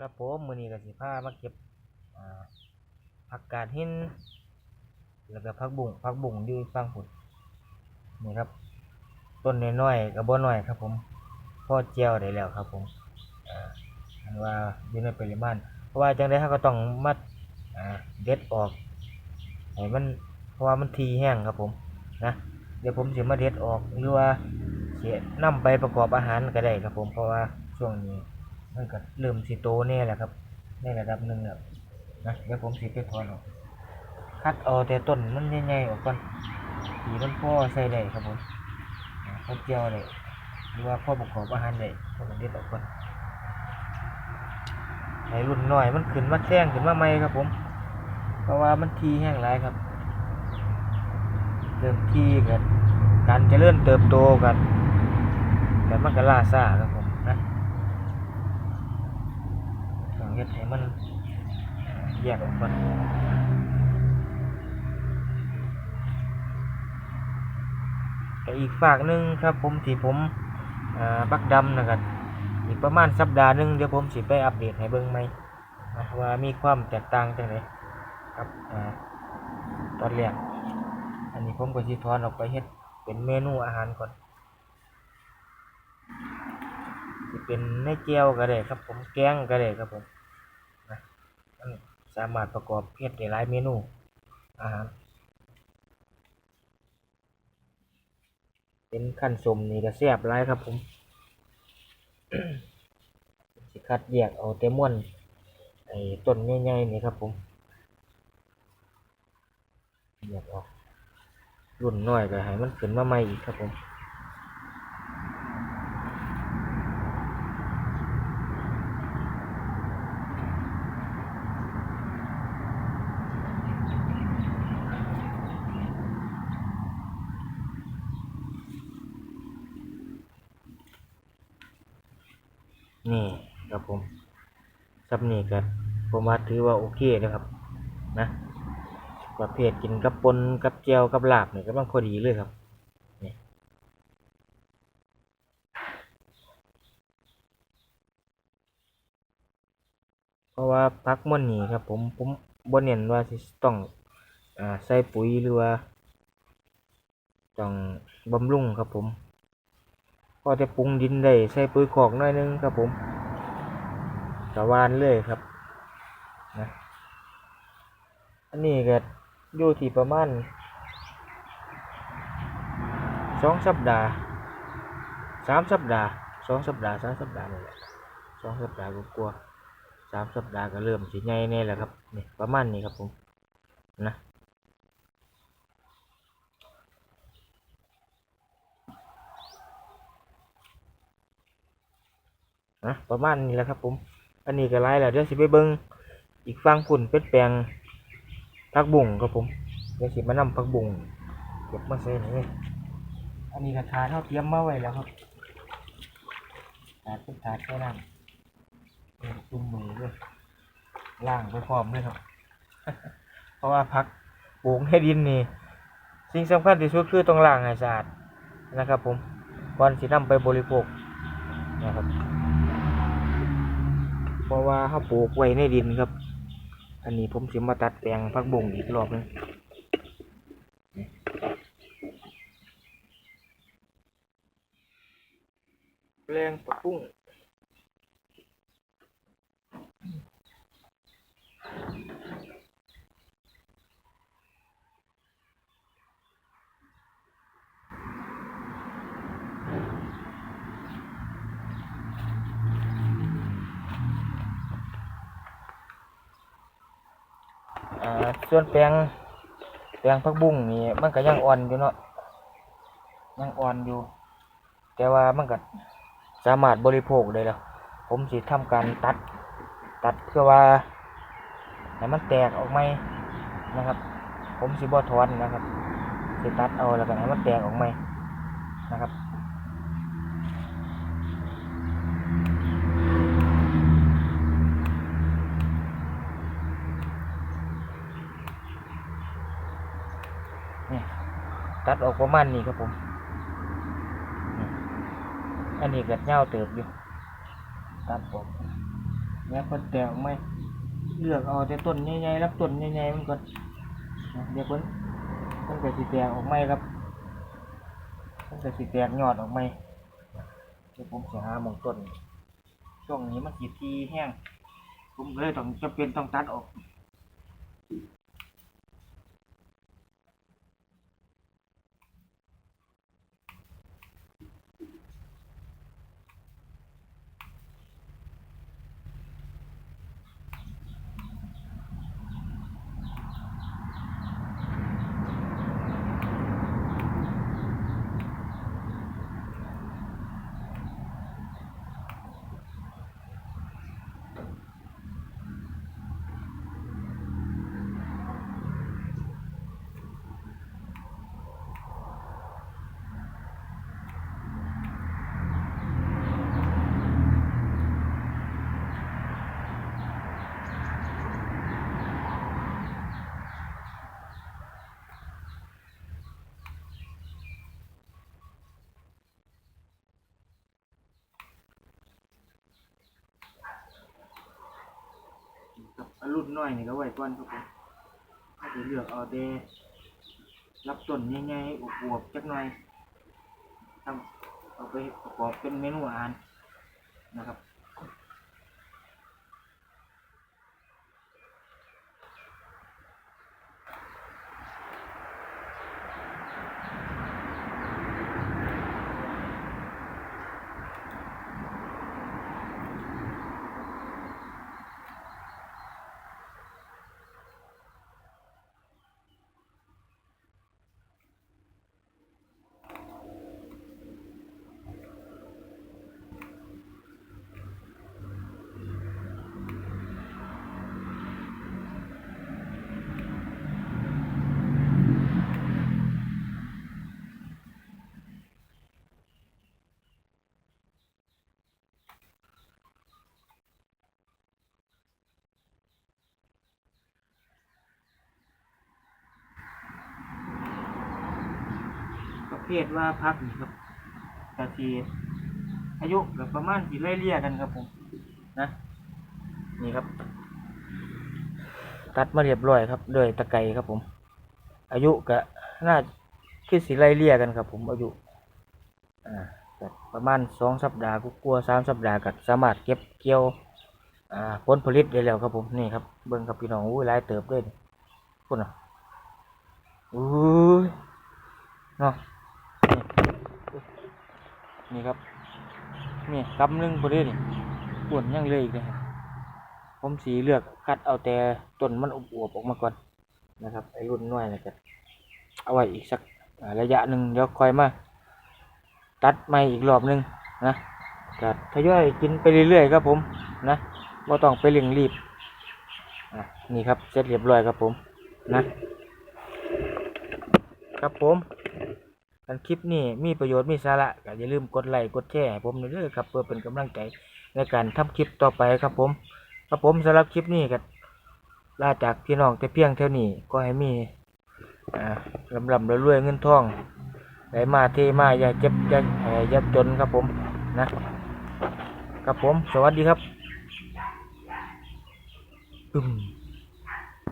ครับผมมือนี้ก็สิพามาเก็บผักกาดหินแล้วก็ผักบุ้งผักบุ้งอยู่ฝั่งพุ่นนี่ครับ ต้นน้อยๆก็บ่น้อยครับผมพ่อเจียวได้แล้วครับผมอ่าอันว่าอยู่ในปริมาณเพราะว่าจังได๋เราก็ต้องมาอ่าเด็ดออกให้มันเพราะว่ามันทีแห้งครับผมนะเดี๋ยวผมสิมาเด็ดออกหรือว่าเสินำไปประกอบอาหารก็ได้ครับผมเพราะว่าช่วงนี้ มันก็เริ่มสิโตแน่แหละครับ ในระดับหนึ่งแล้วนะเดี๋ยวผมสิไปถอนออกคัดเอาแต่ต้นมันใหญ่ๆออกก่อนสีมันพ่อใส่ได้ครับผมอ่าพอเจียวได้หรือว่าพ่อประกอบอาหารได้พวกมันเด็ดออกก่อนในรุ่นน้อยมันขึ้นมาแท่งขึ้นมาใหม่ครับผม เพราะว่ามันทีแห้งหลายครับเริ่มทีกันการเจริญเติบโตกันแต่มันก็ล่าซ่าครับผมนะ ต้อง เฮ็ดให้มันแยกออกก่อนก็อีกฝากหนึ่งครับผมที่ผมบักดำนะครับอีกประมาณสัปดาห์หนึ่งเดี๋ยวผมสิไปอัปเดตให้เบิ่งไหมว่ามีความแตกต่างจังไดครับอตอนแรกอันนี้ผมก็สิถอนออกไปเฮ็ดเป็นเมนูอาหารก่อนสิเป็นในเจียวก็ได้ครับผมแกงก็ได้ครับผม สามารถประกอบเฮ็ดได้หลายเมนูอาหารเป็นขั้นสมนี่ก็แซ่บหลายครับผมสิคัดแยกเอาแต่ม่วนไอ้ต้นใหญ่ๆนี่ครับผมแยกออกรุ่นน้อยก็ให้มันขึ้นมาใหม่อีกครับผม นี่ครับผมซับนี่ก็ผมว่าถือว่าโอเคนะครับ นะประเภทกินกับปนกับเจียวกับลาบเนี่ก็มันพอดีเลยครับนี่เพราะว่าพักมันนี่ครับ ผมผมบ่เน้นว่าสิต้องอ่าใส่ปุ๋ยหรือว่าต้องบำรุงครับผม พอจะปรุงดินได้ใส่ปุ๋ยคอกหน่อยนึงครับผมกะวานเลยครับนะอันนี้ก็อยู่ที่ประมาณสองสัปดาห์สามสัปดาห์สองสัปดาห์สามสัปดาห์นี่แหละสองสัปดาห์ก็กลัวสามสัปดาห์ก็เริ่มสิใหญ่แน่แหละครับนี่ประมาณนี้ครับผมนะ นะประมาณนี้แหละครับ ผม อันนี้ก็ไล่แล้วเดี๋ยวสิไปเบิ้งอีกฝั่งพุ่นเป็นแปลงผักบุ้งครับผมเดี๋ยวสิมานำผักบุ้งเก็บมาใส่นี่อันนี้กระถาเท่าเตรียมมาไว้แล้วครับถาดเป็นถาดแค่นั้นี่จุ่มมือด้วยล่างไปพร้อมเลยครับ เพราะว่าพักปลูกให้ดินนี่สิ่งสำคัญที่สุดคือต้องล้างให้สะอาดนะครับ ผมก่อนสินำไปบริโภคนะครับ เพราะว่าเขาปลูกไว้ในดินครับ อันนี้ผมสิมาตัดแปลงพักบงอีกรอบหนึงแปลงปักบุ้งอ่า ส่วนแปลงแปลงผักบุ้งนี่มันก็ยังอ่อนอยู่เนาะยังอ่อนอยู่ แต่ว่ามันก็สามารถบริโภคได้แล้วผมสิทำการตัด ตัดเพื่อว่าให้มันแตกออกไหมนะครับ ผมสิบ่ถอนนะครับสิตัดเอาแล้วก็ให้มันแตกออกไหมนะครับ นี่ ตัดออกประมาณนี้ครับผม อันนี้ก็เงาเติบอยู่ ตัดออกแล้วก็แตกออกไหมเลือกเอาแต่ต้นใหญ่ๆรับต้นใหญ่ๆมันก่อนนะเดี๋ยวเพิ่นมันก็สิแตกออกไหมครับมันก็สิแตกยอดออกไหมเดี๋ยวผมสิหาหมองต้น ช่วงนี้มันสิทีแห้ง ผมเลยต้องจำเป็นต้องตัดออก รุ่นน้อยนี่ก็ไว้ก่อนครับผมถ้าจะเลือกเอาแต่รับต้นง่ายๆอวบๆจักหน่อยทำเอาไปประกอบเป็นเมนูอาหารนะครับ เภทว่าพักนี่ครับกะทีอายุกับประมาณสี่ไล่เลี่ยกันครับผมนะนี่ครับ ตัดมาเรียบร้อยครับโดยตะไคร้ครับผม อายุก็น่าคือสีไล่เลี่ยกันครับผมอายุอ่าประมาณสองสัปดาห์กลัวสามสัปดาห์ก็สามารถเก็บเกี่ยวอ่าผลผลิตได้แล้วครับผมนี่ครับเบิ่งครับพี่น้องอุ้ยหลายเติบเลยพุ่นอะอุ้ยเนาะ นี่ครับนี่กำหนึ่งพอดีนี่ปวนยังเลยอีกเลยครับผมสีเลือกคัดเอาแต่ต้นมันอวบออกมาก่อนนะครับไอ้รุ่นน้อยนะก็เอาไว้อีกสักระยะหนึ่งเดี๋ยวค่อยมา ตัดใหม่อีกรอบหนึ่งนะก็ทยอยกินไปเรื่อยๆครับผมนะไม่ต้องไปเร่งรีบนี่ครับเสร็จเรียบร้อยครับผมนะครับผม กันคลิปนี้มีประโยชน์มีสาระก็อย่าลืมกดไลค์กดแชร์ผมหน่อยเด้อครับ เพื่อเป็นกำลังใจในการทำคลิปต่อไปครับผมครับผมสำหรับคลิปนี้ก็ลาจากพี่น้องแต่เพียงเท่านี้ก็ให้มีอ่าลำลำรวยเงินทองไหลมาเทมาอย่าเจ็บอย่าย่าจนครับผมนะครับผม สวัสดีครับปึ้ม